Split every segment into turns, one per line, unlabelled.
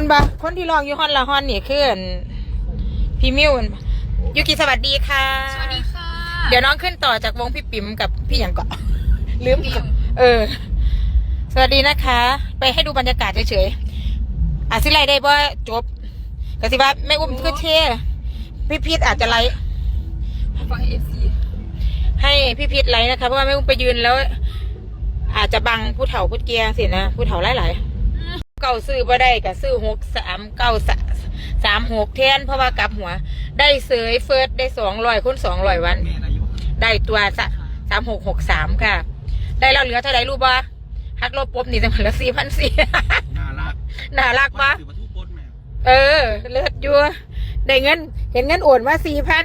มันบ่คนที่ลองอยู่ฮอนละฮอนนี่คืออันพี่มิวอันยูกิสวัสดีค่ะ
สวัสดีค่ะ
เดี๋ยวน้องขึ้นต่อจากวงพี่ปิ๋มกับพี่หยังเกาะลืมอีกเออ สวัสดีนะคะ ไปให้ดูบรรยากาศเฉยๆอาสิไลได้บ่จบก็สิว่าแม่อุ้มคือเท่พี่พีทอาจจะไลฟ์
ฟังเอฟซี
ให้พี่พีทไลฟ์นะคะเพราะว่าแม่อุ้มไปยืนแล้ว อาจจะบังผู้เฒ่าผู้เกียสินะผู้เฒ่าหลายๆ เก้าซื้อบ่ได้ก็ซื้อหกสามเก้าสามหกแทนเพราะว่ากลับหัว ได้เสยเฟิร์สได้สองร้อยคูณสองร้อยวัน ได้ตัวสามหกหกสามค่ะ ได้แล้วเหลือเท่าไรรู้ป่ะฮักลบปุ๊บนี่จะเหลือสี่พันสี่
น่ารัก
น่ารักปะเออ เลิศอยัวได้เงิน เห็นเงินโอนมาสี่พัน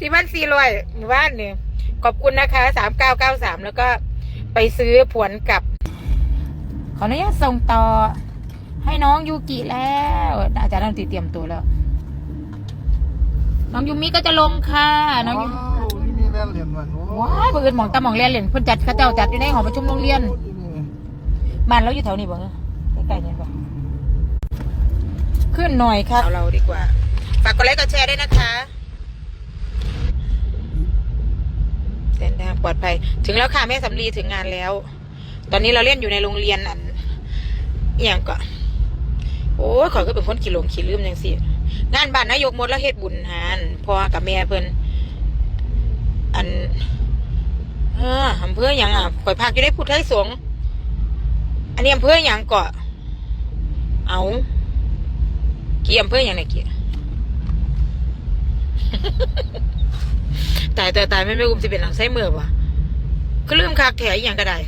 สี่พันสี่ร้อยหมู่บ้านเนี่ยขอบคุณนะคะสามเก้าเก้าสามแล้วก็ไปซื้อผวนกับ ขออนุญาตส่งต่อ ให้น้องยูกิแล้วอาจารย์ต้องเตรียมตัวแล้ว น้องยูมิก็จะลงค่ะ น้องยู
ว้าวนี่มีแม่เหรียญเหมือนโอ้
ว้ายเพื่อนหมองตาหมองเรียนเรียนเพิ่นจัดเขาเจ้าจัดอยู่ในหอประชุมโรงเรียนบ้านเราอยู่แถวนี้บ่เหรอใกล้ๆนี่บ่ขึ้นหน่อยครับเอาเราดีกว่า ฝากกดไลค์กดแชร์ด้วยนะคะเส้นทางปลอดภัย ถึงแล้วค่ะแม่สำลีถึงงานแล้ว ตอนนี้เราเล่นอยู่ในโรงเรียนอันเอียงก็ โอ้ยข่อยก็เป็นคนขี่หลงขี่ลืมจังสิงานบ้านนายกหมดแล้วเฮ็ดบุญหานพ่อกับแม่เพิ่นอันเอออำเภออย่างอะข่อยพักอยู่ได้พุทธไทยสงฆ์อันนี้อำเภออย่างเกาะเอากี่อำเภออย่างไหนกี่ตายตายตายไม่ไม่อุ้มจะเป็นหลังไส้เมื่อวะก็ลืมคักแถอย่างก็ได้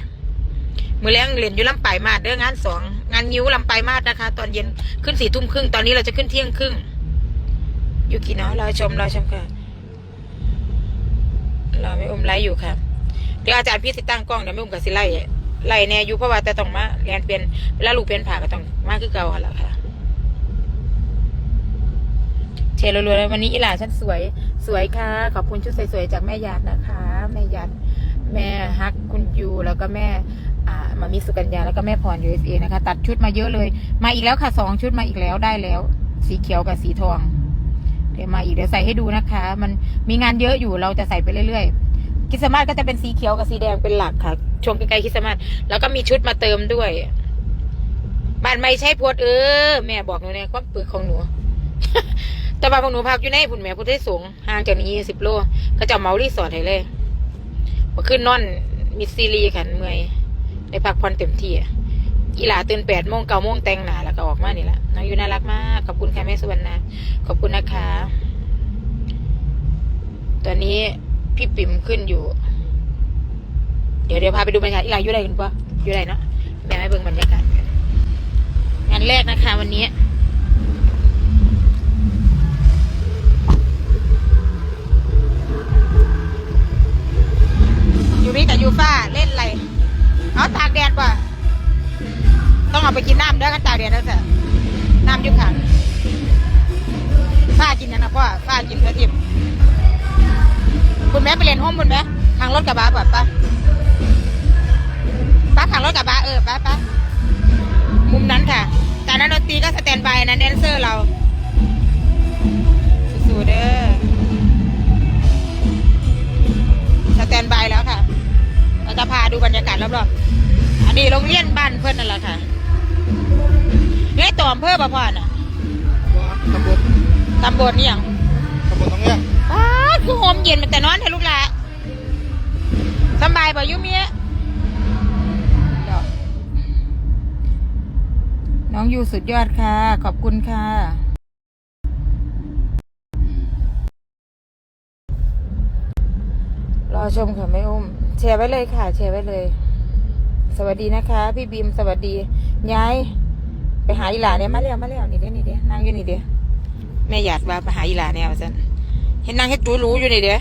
มือแรงเรียนอยู่ลำปลายมาดเด้องานสองงานยิ้วลำปลายมาดนะคะ ตอนเย็นขึ้นสี่ทุ่มครึ่งตอนนี้เราจะขึ้นเที่ยงครึ่งอยู่กี่เนาะรอชมรอชมค่ะเราไม่อุ้มไล่อยู่ครับเดี๋ยวอาจารย์พี่ติดตั้งกล้องเดี๋ยวไม่อุ้มกับสิไล่ไล่แน่อยู่เพราะว่าแต่ต้องมาเรียนเปลี่ยนเวลาลูกเปลี่ยนผ่าก็ต้องมาคือเก่าหั่นแหละค่ะเชร์รัวๆเลยวันนี้อีหล่าฉันสวยสวยค่ะ ขอบคุณชุดสวยๆจากแม่หยาดนะคะ แม่หยาดแม่ฮักคุณยูแล้วก็แม่ มามีสุกัญญาแล้วก็แม่พร USA นะคะ ตัดชุดมาเยอะเลย มาอีกแล้วค่ะสองชุดมาอีกแล้วได้แล้ว สีเขียวกับสีทอง เดี๋ยวมาอีกเดี๋ยวใส่ให้ดูนะคะ มันมีงานเยอะอยู่เราจะใส่ไปเรื่อยๆคริสต์มาสก็จะเป็นสีเขียวกับสีแดงเป็นหลักค่ะช่วงใกล้ๆคริสต์มาสแล้วก็มีชุดมาเติมด้วยบ้านไม่ใช่พวดเออแม่บอกหนูเนี่ยความปึกของหนูแต่บ้านของหนูพักอยู่ในพุ่นแม่พุทธสูงห่างจากนี้สิบโลก็จะเมารีสอร์ทให้เลยมาขึ้นนอนมิซีรีส์กันเมื่อย ได้พักผ่อนเต็มที่อะอีหลาตื่นแปดโมงเก้าโมงแต่งหนาแล้วก็ออกมานี่แหละน้องอยู่น่ารักมากขอบคุณค่ะแม่สุวรรณาขอบคุณนะคะ ตอนนี้พี่ปิ่มขึ้นอยู่ เดี๋ยวเดี๋ยวพาไปดูบรรยากาศอีหลาอยู่ไหนกันปะอยู่ไหนเนาะแม่ให้เบิ่งบรรยากาศงานแรกนะคะ วันนี้ น้ำเด้อกันแล้วเถอะน้ำยุขังฝ้ากินยังนะพ่อฝ้ากินเพื่อทิมคุณแม่ไปเรียนห้องคุณแม่ทางรถกระบะป่ะป้าป้าทางรถกระบะเออป้าป้ามุมนั้นค่ะจากนั้นดนตรีก็สแตนบายนั้นแดนเซอร์เราสู้ๆเด้อสแตนบายแล้วค่ะเราจะพาดูบรรยากาศรอบๆอันนี้โรงเรียนบ้านเพื่อนนั่นแหละค่ะ นี่ต่ออำเภอปะพ่อน่ะ
ตำบล
ตำบลนี่ยัง
ตำบลต้องเรียก
อ้าดคือโฮมเย็นมันแต่นอนเถอะลูกหละสำบายบ่อยุ่เมียเดี๋ยวน้องอยู่สุดยอดค่ะ ขอบคุณค่ะ รอชมค่ะแม่อุ้ม แชร์ไว้เลยค่ะ แชร์ไว้เลย สวัสดีนะคะ พี่บีมสวัสดียาย ไปหาอีหลาเนี่ยมาเร็วมาเร็วนี่เด้นี่เด้นั่งอยู่นี่เด้แม่อยากว่าไปหาอีหลาเนี่ยว่าจันเห็นนางเฮ็ดจูรู้อยู่นี่เด้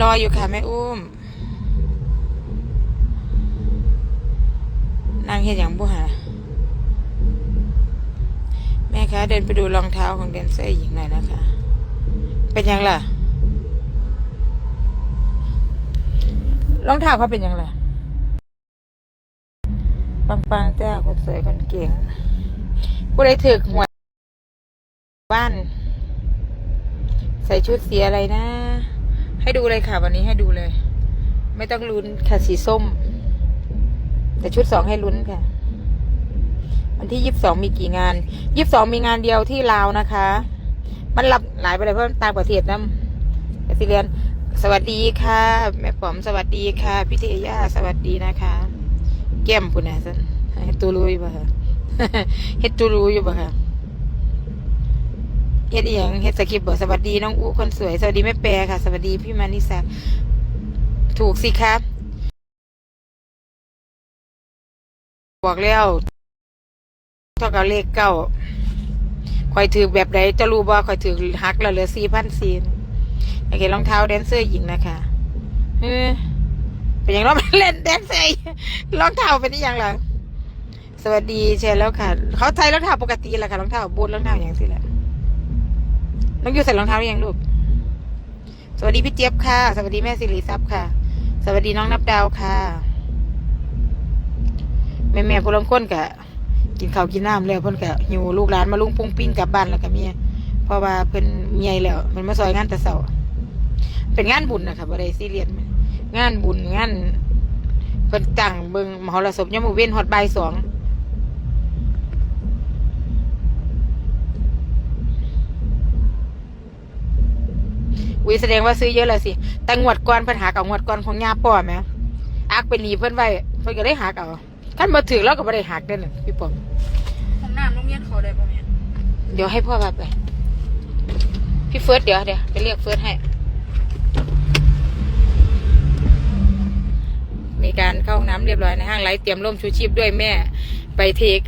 รออยู่ค่ะแม่อุ้มนางเฮ็ดอย่างบุหาแม่คะเดินไปดูรองเท้าของแดนเซอร์หญิงหน่อยนะคะ เป็นยังล่ะรองเท้าเขาเป็นยังไง ปังๆจ้าคนสวยคนเก่งผู้ใดถึกหวยบ้าน ใส่ชุดสีอะไรนะ ให้ดูเลยค่ะ วันนี้ให้ดูเลย ไม่ต้องลุ้นค่ะสีส้ม แต่ชุดสองให้ลุ้นค่ะ วันที่ยี่สิบสองมีกี่งานยี่สิบสองมีงานเดียวที่ลาวนะคะ มันรับหลายไปเลยเพราะมันตางประเทศนะเอซิเลียนสวัสดีค่ะ แม่ป๋อมสวัสดีค่ะพี่เทย่าสวัสดีนะคะ แก้มปุ่นนะสันเฮ็ดตูรูอยู่ป่ะคะเฮ็ดตูรูอยู่ป่ะคะเฮ็ดอหย่างเฮ็ดสคริปต์บอกสวัสดีน้องอูคนสวย สวัสดีแม่แปรค่ะ สวัสดีพี่มานิสาถูกสิครับ บอกแล้วเท่ากับเลขเก้าคอยถือแบบใดจะรู้บ่คอยถือหักแล้วเหลือสี่พันสี่โอเครองเท้าแดนเซอร์หญิงนะคะเออ เป็นอย่างเราไม่เล่นแดนเซอร์รองเท้าเป็นอย่างไรสวัสดีเชนแล้วค่ะ เขาใส่รองเท้าปกติแหละค่ะรองเท้าบูทรองเท้าอย่างสิแหละน้องอยู่ใส่รองเท้าหรือยังลูกสวัสดีพี่เจี๊ยบค่ะ สวัสดีแม่สิริทรัพย์ค่ะ สวัสดีน้องนับดาวค่ะ แม่แม่พลังคนกะกินข้าวกินน้ำแล้วเพิ่นกะหิวลูกหลานมาลุงปุ้งปิ้งกลับบ้านแล้วกับเมียเพราะว่าเพิ่นเมียแล้วมันมาซอยงานแต่เสาเป็นงานบุญนะคะบ่ได้ซีเรียส งานบุญงานเพิ่นตั้งเบิ่งมหรสพยามมื้อเว้นฮอดบ่ายสองอุ้ยแสดงว่าซื้อเยอะเลยสิ แต่งวดก่อนเพิ่นหากับงวดก่อนของย่าป้อแหมอักเป็นหนี้เพิ่นไว้เพิ่นก็ได้หักเอาคันบ่ถึงเราก็บ่ได้หักเด้อน่ะพี่ป้อม
ของน้ำโรงเรียนเขาได้ป่ะแม่
เดี๋ยวให้พ่อพาไป พี่เฟิร์สเดี๋ยวเดี๋ยวไปเรียกเฟิร์สให้ มีการเข้าห้องน้ำเรียบร้อยในห้างไลท์เตรียมร่มชูชีพด้วยแม่ ไปเทก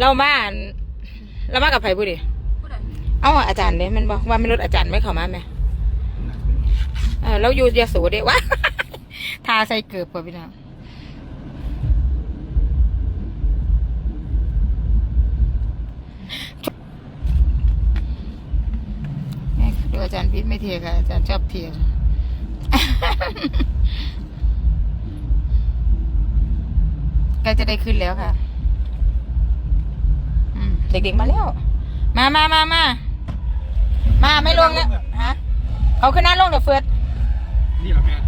เรามาอั่นเรามากับไผ่บุดิ
ผู้ใด
เอ้าอาจารย์เนี่ยมันบอกว่าไม่รถอาจารย์ไม่เข้ามาไหมเออแล้วอยู่ยาสูเด้วะทาใส่เกือบป่ะพี่น้องแม่ดูอาจารย์พิษไม่เทียค่ะอาจารย์ชอบเทีย ล้จะได้ขึ้นแล้วค่ะเด็กๆมาแล้ว มามามามา มาไม่ลงแล้วฮะ เอาขึ้นหน้าลงเดี๋ยวเฟิร์ส
นี่เหรอแม่เป็น